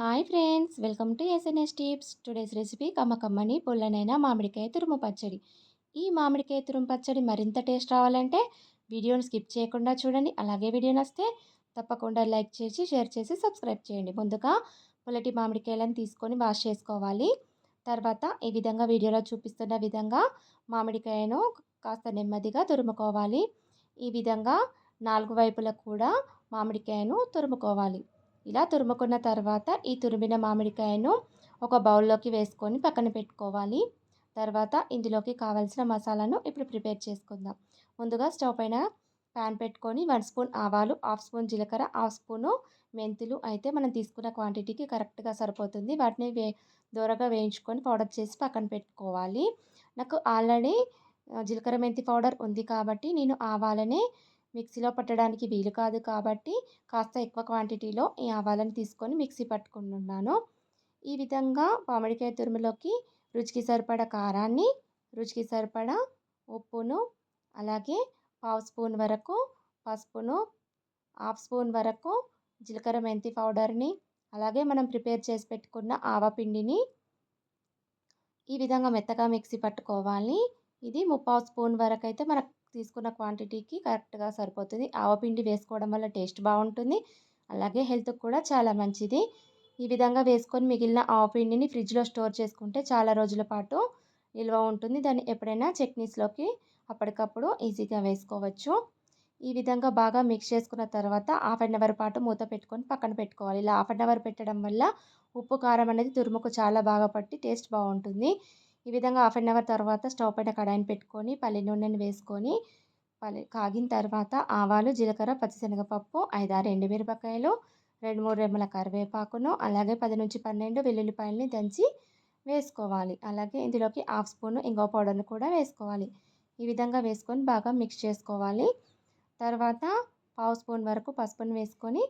Hi friends welcome to SNS tips. Today's recipe కమ్మకమ్మని పుల్లనైన మామిడికాయ తురుము పచ్చడి. ఈ మామిడికాయ తురుము పచ్చడి మరింత టేస్ట్ రావాలంటే వీడియోని స్కిప్ చేయకుండా చూడండి. అలాగే వీడియో నస్తే తప్పకుండా లైక్ చేసి షేర్ చేసి సబ్స్క్రైబ్ చేయండి. ముందుగా పుల్లటి మామిడికాయలను తీసుకొని వాష్ చేసుకోవాలి. తర్వాత ఈ విధంగా వీడియోలో చూపిస్తున్న విధంగా మామిడికాయను కాస్త నెమ్మదిగా తురుముకోవాలి. ఈ విధంగా నాలుగు వైపులకు కూడా మామిడికాయను తురుముకోవాలి. ఇలా తురుముకున్న తర్వాత ఈ తురిమిన మామిడికాయను ఒక బౌల్లోకి వేసుకొని పక్కన పెట్టుకోవాలి. తర్వాత ఇందులోకి కావాల్సిన మసాలాను ఇప్పుడు ప్రిపేర్ చేసుకుందాం. ముందుగా స్టవ్ పైన ప్యాన్ పెట్టుకొని వన్ స్పూన్ ఆవాలు హాఫ్ స్పూన్ జీలకర్ర హాఫ్ స్పూను మెంతులు అయితే మనం తీసుకున్న క్వాంటిటీకి కరెక్ట్గా సరిపోతుంది. వాటిని వే దూరగా వేయించుకొని పౌడర్ చేసి పక్కన పెట్టుకోవాలి. నాకు ఆల్రెడీ జీలకర్ర మెంతి పౌడర్ ఉంది కాబట్టి నేను ఆవాలనే మిక్సీలో పట్టడానికి వీలు కాదు కాబట్టి కాస్త ఎక్కువ క్వాంటిటీలో ఈ ఆవాలను తీసుకొని మిక్సీ పట్టుకుంటున్నాను. ఈ విధంగా మామిడికాయ తురుములోకి రుచికి సరిపడ కారాన్ని రుచికి సరిపడ ఉప్పును అలాగే పావు స్పూన్ వరకు పసుపును హాఫ్ స్పూన్ వరకు జీలకర్ర మెంతి పౌడర్ని అలాగే మనం ప్రిపేర్ చేసి పెట్టుకున్న ఆవపిండిని ఈ విధంగా మెత్తగా మిక్సీ పట్టుకోవాలి. ఇది ముప్పావు స్పూన్ వరకు అయితే మనకు తీసుకున్న క్వాంటిటీకి కరెక్ట్గా సరిపోతుంది. ఆవపిండి వేసుకోవడం వల్ల టేస్ట్ బాగుంటుంది. అలాగే హెల్త్కి కూడా చాలా మంచిది. ఈ విధంగా వేసుకొని మిగిలిన ఆవపిండిని ఫ్రిడ్జ్లో స్టోర్ చేసుకుంటే చాలా రోజుల పాటు నిల్వ ఉంటుంది. దాన్ని ఎప్పుడైనా చట్నీస్లోకి అప్పటికప్పుడు ఈజీగా వేసుకోవచ్చు. ఈ విధంగా బాగా మిక్స్ చేసుకున్న తర్వాత హాఫ్ అన్ అవర్ పాటు మూత పెట్టుకొని పక్కన పెట్టుకోవాలి. ఇలా హాఫ్ అన్ అవర్ పెట్టడం వల్ల ఉప్పు కారం అనేది తురుముకు చాలా బాగా పట్టి టేస్ట్ బాగుంటుంది. ఈ విధంగా హాఫ్ అన్ అవర్ తర్వాత స్టవ్ పైన కడాయిని పెట్టుకొని పల్లి నూనెని వేసుకొని పల్లి కాగిన తర్వాత ఆవాలు జీలకర్ర పచ్చిశనగపప్పు ఐదారు ఎండుమిరపకాయలు రెండు మూడు రెమ్మల కరివేపాకును అలాగే పది నుంచి పన్నెండు వెల్లుల్లిపాయలని దంచి వేసుకోవాలి. అలాగే ఇందులోకి హాఫ్ స్పూన్ ఇంగో పౌడర్ను కూడా వేసుకోవాలి. ఈ విధంగా వేసుకొని బాగా మిక్స్ చేసుకోవాలి. తర్వాత పావు స్పూన్ వరకు పసుపును వేసుకొని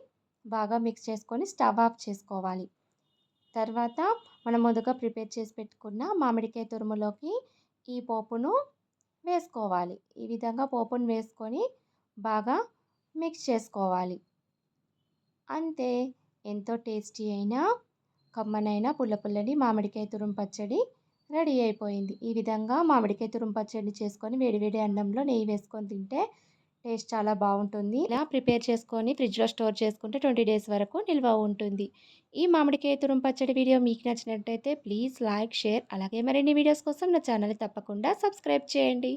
బాగా మిక్స్ చేసుకొని స్టవ్ ఆఫ్ చేసుకోవాలి. తర్వాత మనం ముందుగా ప్రిపేర్ చేసి పెట్టుకున్న మామిడికాయ తురుములోకి ఈ పోపును వేసుకోవాలి. ఈ విధంగా పోపును వేసుకొని బాగా మిక్స్ చేసుకోవాలి. అంతే. ఎంతో టేస్టీ అయినా కమ్మనైన పుల్ల పుల్లని మామిడికాయ తురుము పచ్చడి రెడీ అయిపోయింది. ఈ విధంగా మామిడికాయ తురుము పచ్చడి చేసుకొని వేడివేడి అన్నంలో నెయ్యి వేసుకొని తింటే టేస్ట్ చాలా బాగుంటుంది. ఇలా ప్రిపేర్ చేసుకొని ఫ్రిడ్జ్లో స్టోర్ చేసుకుంటే ట్వంటీ డేస్ వరకు నిల్వ ఉంటుంది. ఈ మామిడికాయ తురుం పచ్చడి వీడియో మీకు నచ్చినట్టయితే ప్లీజ్ లైక్ షేర్ అలాగే మరిన్ని వీడియోస్ కోసం నా ఛానల్ని తప్పకుండా సబ్స్క్రైబ్ చేయండి.